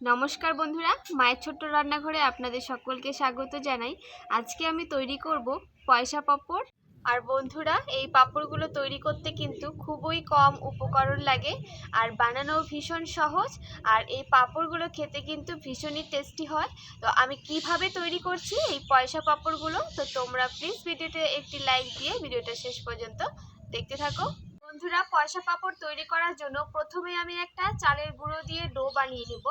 নমস্কার বন্ধুরা, মায়ের ছোট্ট রান্নাঘরে আপনাদের সকলকে স্বাগত জানাই। আজকে আমি তৈরি করব পয়সা পাঁপড়। আর বন্ধুরা, এই পাঁপড়গুলো তৈরি করতে কিন্তু খুবই কম উপকরণ লাগে আর বানানোও ভীষণ সহজ। আর এই পাঁপড়গুলো খেতে কিন্তু ভীষণই টেস্টি হয়। তো আমি কীভাবে তৈরি করছি এই পয়সা পাঁপড়গুলো? তো তোমরা প্লিজ ভিডিওতে একটি লাইক দিয়ে ভিডিওটা শেষ পর্যন্ত দেখতে থাকো। বন্ধুরা পয়সা পাপড় তৈরি করার জন্য প্রথমে আমি একটা চালের গুঁড়ো দিয়ে ডো বানিয়ে নেব।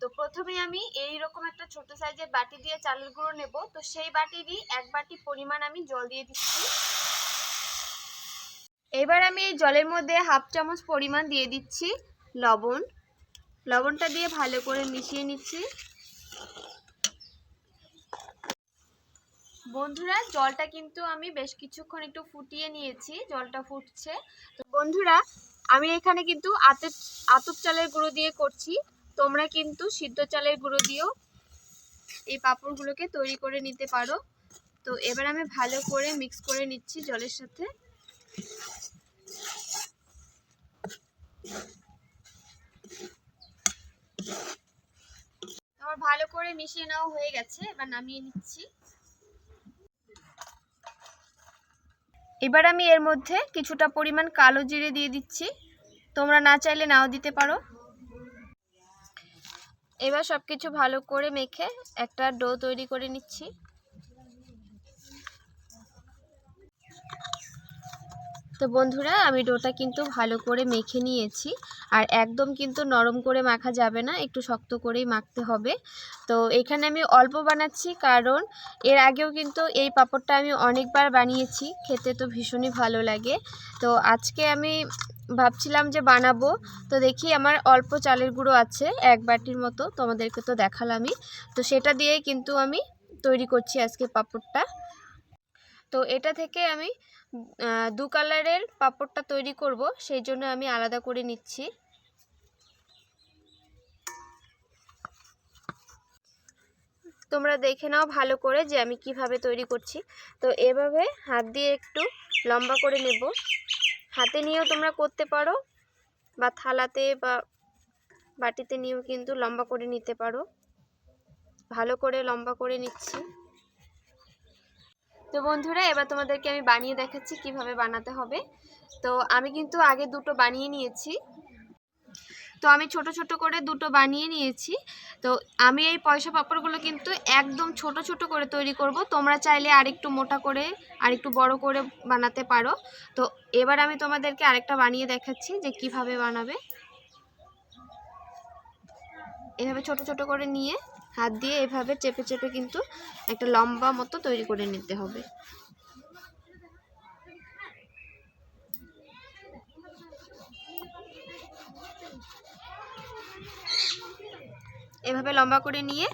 তো প্রথমে আমি এই রকম একটা ছোট সাইজের বাটি দিয়ে চালের গুঁড়ো নেব। তো সেই বাটিরই এক বাটি পরিমাণ আমি জল দিয়ে দিচ্ছি। এবার আমি এই জলের মধ্যে হাফ চামচ পরিমাণ দিয়ে দিচ্ছি লবণ। লবণটা দিয়ে ভালো করে মিশিয়ে নিচ্ছি। বন্ধুরা, জলটা কিন্তু আমি বেশ কিছুক্ষণ একটু ফুটিয়ে নিয়েছি, জলটা ফুটছে। তো বন্ধুরা, আমি এখানে কিন্তু আতপ আতপ চালের গুঁড়ো দিয়ে করছি। তোমরা কিন্তু সিদ্ধ চালের গুঁড়ো দিয়েও এই পাঁপড়গুলোকে তৈরি করে নিতে পারো। তো এবার আমি ভালো করে মিক্স করে নিচ্ছি জলের সাথে। আমার ভালো করে মিশিয়ে নেওয়া হয়ে গেছে, এবার নামিয়ে নিচ্ছি। এবার আমি এর মধ্যে কিছুটা পরিমাণ কালো জিরে দিয়ে দিচ্ছি। তোমরা না চাইলে নাও দিতে পারো। এবার সব কিছু ভালো করে মেখে একটা ডো তৈরি করে নিচ্ছি। তো বন্ধুরা, আমি ডোটা কিন্তু ভালো করে মেখে নিয়েছি। আর একদম কিন্তু নরম করে মাখা যাবে না, একটু শক্ত করেই মাখতে হবে। তো এখানে আমি অল্প বানাচ্ছি, কারণ এর আগেও কিন্তু এই পাঁপড়টা আমি অনেকবার বানিয়েছি, খেতে তো ভীষণই ভালো লাগে। তো আজকে আমি ভাবছিলাম যে বানাবো। তো দেখি আমার অল্প চালের গুঁড়ো আছে, এক বাটির মতো, তোমাদেরকে তো দেখালামই। তো সেটা দিয়ে কিন্তু আমি তৈরি করছি আজকে পাঁপড়টা। তো এটা থেকে আমি দু কালারের পাপড়টা তৈরি করব, সেই জন্য আমি আলাদা করে নিচ্ছি। তোমরা দেখে নাও ভালো করে যে আমি কীভাবে তৈরি করছি। তো এভাবে হাত দিয়ে একটু লম্বা করে নেব। হাতে নিয়েও তোমরা করতে পারো, বা থালাতে বা বাটিতে নিয়েও কিন্তু লম্বা করে নিতে পারো। ভালো করে লম্বা করে নিচ্ছি। তো বন্ধুরা, এবার তোমাদেরকে আমি বানিয়ে দেখাচ্ছি কীভাবে বানাতে হবে। তো আমি কিন্তু আগে দুটো বানিয়ে নিয়েছি। তো আমি ছোট ছোট করে দুটো বানিয়ে নিয়েছি। তো আমি এই পয়সা পাপড়গুলো কিন্তু একদম ছোট ছোট করে তৈরি করব। তোমরা চাইলে আরেকটু মোটা করে, আরেকটু বড় করে বানাতে পারো। তো এবার আমি তোমাদেরকে আরেকটা বানিয়ে দেখাচ্ছি যে কীভাবে বানাবে। এভাবে ছোট ছোট করে নিয়ে হাত দিয়ে এভাবে চেপে চেপে কিন্তু একটা লম্বা মতো তৈরি করে নিতে হবে। এভাবে লম্বা করে নিয়ে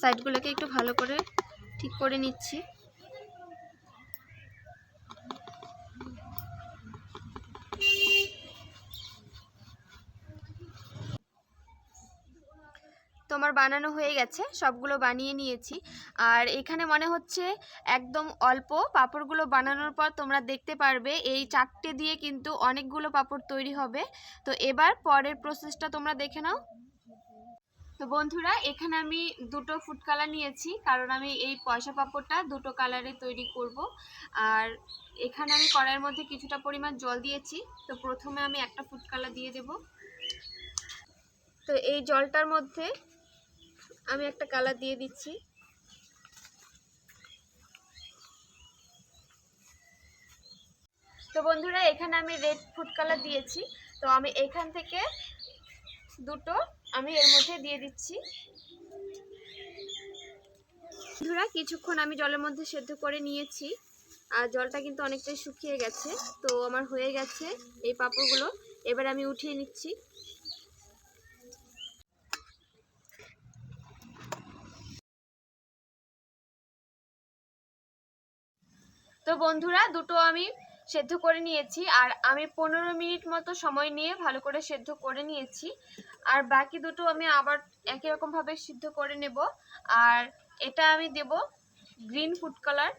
সাইডগুলোকে একটু ভালো করে ঠিক করে নিচ্ছি। তোমার বানানো হয়ে গেছে, সবগুলো বানিয়ে নিয়েছি। আর এখানে মনে হচ্ছে একদম অল্প পাঁপড়গুলো বানানোর পর তোমরা দেখতে পারবে, এই চারটে দিয়ে কিন্তু অনেকগুলো পাঁপড় তৈরি হবে। তো এবার পরের প্রসেসটা তোমরা দেখে নাও। তো বন্ধুরা, এখানে আমি দুটো ফুড কালার নিয়েছি, কারণ আমি এই পয়সা পাঁপড়টা দুটো কালারে তৈরি করব। আর এখানে আমি কড়াইয়ের মধ্যে কিছুটা পরিমাণ জল দিয়েছি, তো প্রথমে আমি একটা ফুড কালার দিয়ে দেব। তো এই জলটার মধ্যে আমি একটা কালার দিয়ে দিচ্ছি। তো বন্ধুরা, এখানে আমি রেড ফুড কালার দিয়েছি। তো আমি এখান থেকে দুটো আমি এর মধ্যে দিয়ে দিচ্ছি। বন্ধুরা, কিছুক্ষণ আমি জলের মধ্যে সেদ্ধ করে নিয়েছি। আর জলটা কিন্তু অনেকটাই শুকিয়ে গেছে। তো আমার হয়ে গেছে এই পাঁপড়গুলো। এবার আমি উঠিয়ে নিচ্ছি। তো বন্ধুরা, দুটো আমি সেদ্ধ করে নিয়েছি আর আমি পনেরো মিনিট মতো সময় নিয়ে ভালো করে সেদ্ধ করে নিয়েছি। আর বাকি দুটো আমি আবার একই রকমভাবে সিদ্ধ করে নেব। আর এটা আমি দেব গ্রিন ফুড কালার।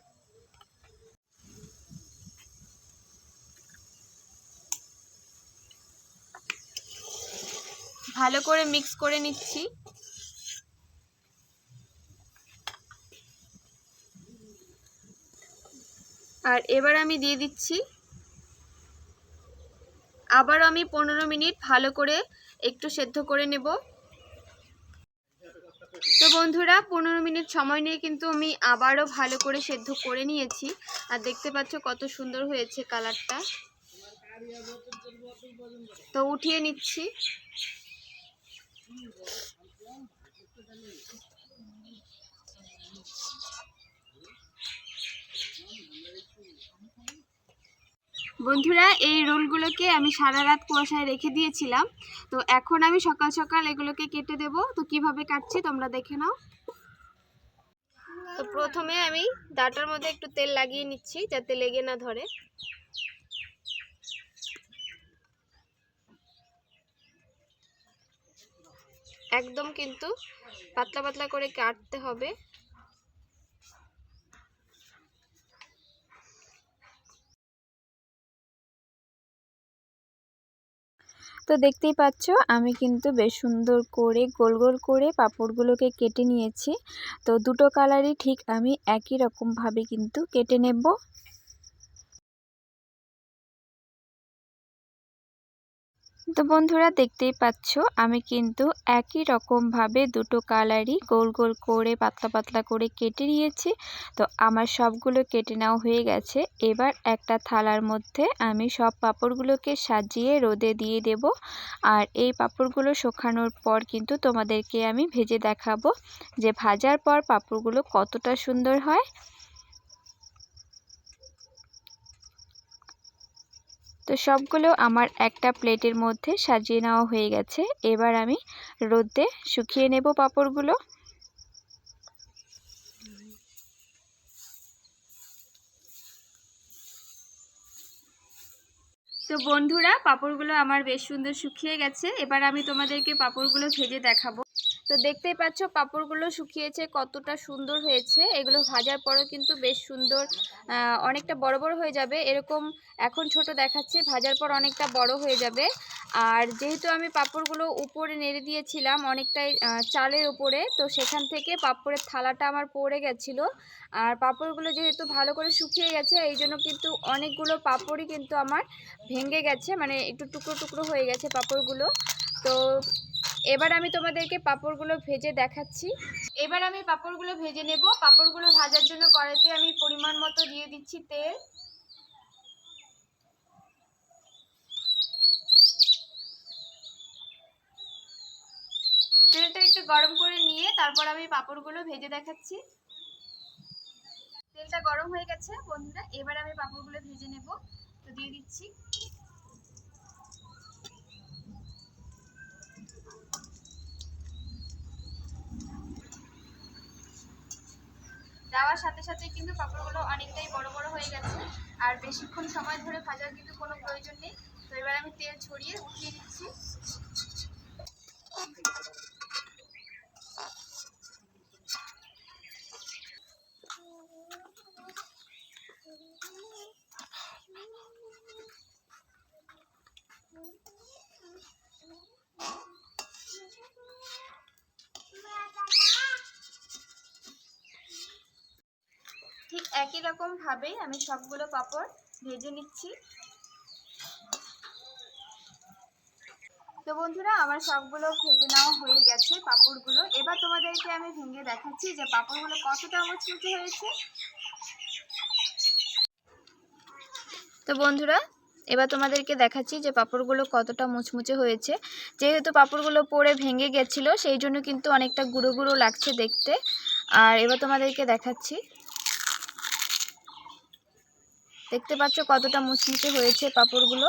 ভালো করে মিক্স করে নিচ্ছি। আর এবার আমি দিয়ে দিচ্ছি। আবার আমি পনেরো মিনিট ভালো করে একটু সেদ্ধ করে নেব। তো বন্ধুরা, পনেরো মিনিট সময় নিয়ে কিন্তু আমি আবারও ভালো করে সেদ্ধ করে নিয়েছি। আর দেখতে পাচ্ছ কত সুন্দর হয়েছে কালারটা। তো উঠিয়ে নিচ্ছি। বন্ধুরা, এই রোলগুলোকে আমি সারা রাত কুয়াশায় রেখে দিয়েছিলাম। তো এখন আমি সকাল সকাল এগুলোকে কেটে দেব। তো কীভাবে কাটছি তোমরা দেখে নাও। তো প্রথমে আমি ডাটার মধ্যে একটু তেল লাগিয়ে নিচ্ছি, যাতে লেগে না ধরে। একদম কিন্তু পাতলা পাতলা করে কাটতে হবে। তো দেখতেই পাচ্ছ, আমি কিন্তু বেশ সুন্দর করে, গোল গোল করে পাঁপড়গুলোকে কেটে নিয়েছি। তো দুটো কালারই ঠিক আমি একই রকমভাবে কিন্তু কেটে নেব। তো বন্ধুরা দেখতেই পাচ্ছ, আমি কিন্তু একই রকমভাবে দুটো কালারই গোল গোল করে, পাতলা পাতলা করে কেটে নিয়েছি। তো আমার সবগুলো কেটে নেওয়া হয়ে গেছে। এবার একটা থালার মধ্যে আমি সব পাঁপড়গুলোকে সাজিয়ে রোদে দিয়ে দেব। আর এই পাঁপড়গুলো শুকানোর পর কিন্তু তোমাদেরকে আমি ভেজে দেখাবো যে ভাজার পর পাঁপড়গুলো কতটা সুন্দর হয়। তো সবগুলো আমার একটা প্লেটের মধ্যে সাজিয়ে নেওয়া হয়ে গেছে। এবার আমি রোদে শুকিয়ে নেব পাঁপড়গুলো। তো বন্ধুরা, পাঁপড়গুলো আমার বেশ সুন্দর শুকিয়ে গেছে। এবার আমি তোমাদেরকে পাঁপড়গুলো ভেজে দেখাবো। তো দেখতেই পাচ্ছ পাঁপড়গুলো শুকিয়েছে, কতটা সুন্দর হয়েছে। এগুলো ভাজার পরও কিন্তু বেশ সুন্দর অনেকটা বড় বড় হয়ে যাবে। এরকম এখন ছোট দেখাচ্ছে, ভাজার পর অনেকটা বড় হয়ে যাবে। আর যেহেতু আমি পাঁপড়গুলো উপরে নেড়ে দিয়েছিলাম অনেকটাই চালের উপরে, তো সেখান থেকে পাঁপড়ের থালাটা আমার পড়ে গেছিল। আর পাঁপড়গুলো যেহেতু ভালো করে শুকিয়ে গেছে, এই জন্য কিন্তু অনেকগুলো পাঁপড়ই কিন্তু আমার ভেঙে গেছে মানে একটু টুকরো টুকরো হয়ে গেছে পাঁপড়গুলো। তো এবার আমি তোমাদেরকে পাঁপড়গুলো ভেজে দেখাচ্ছি। এবার আমি পাঁপড়গুলো ভেজে নেব। পাঁপড়গুলো ভাজার জন্য কড়াইতে আমি পরিমাণ মতো দিয়ে দিচ্ছি তেল। তেলটা একটু গরম করে নিয়ে তারপর আমি পাঁপড়গুলো ভেজে দেখাচ্ছি। তেলটা গরম হয়ে গেছে, বন্ধুরা। এবার আমি পাঁপড়গুলো ভেজে নেব। তো দিয়ে দিচ্ছি। দেওয়ার সাথে সাথে কিন্তু পাঁপড়গুলো অনেকটাই বড় বড় হয়ে গেছে। আর বেশিক্ষণ সময় ধরে ভাজার কিন্তু কোনো প্রয়োজন নেই। তো এবার আমি তেল ছড়িয়ে উঠিয়ে দিচ্ছি একই রকম ভাবেই আমি সবগুলো পাপড় ভেজে নিচ্ছি। তো বন্ধুরা, আমার সবগুলো ভেজে নেওয়া হয়ে গেছে পাপড়গুলো। এবার তোমাদেরকে আমি ভেঙে দেখাচ্ছি যে পাপড়গুলো কতটা মুচমুচে হয়েছে। তো বন্ধুরা, এবার তোমাদেরকে দেখাচ্ছি যে পাঁপড়গুলো কতটা মুচমুচে হয়েছে। যেহেতু পাঁপড়গুলো পরে ভেঙে গেছিল, সেই জন্য কিন্তু অনেকটা গুঁড়ো গুঁড়ো লাগছে দেখতে। আর এবার তোমাদেরকে দেখাচ্ছি দেখতে পাচ্ছ কতটা মুচমুচে হয়েছে পাঁপড়গুলো?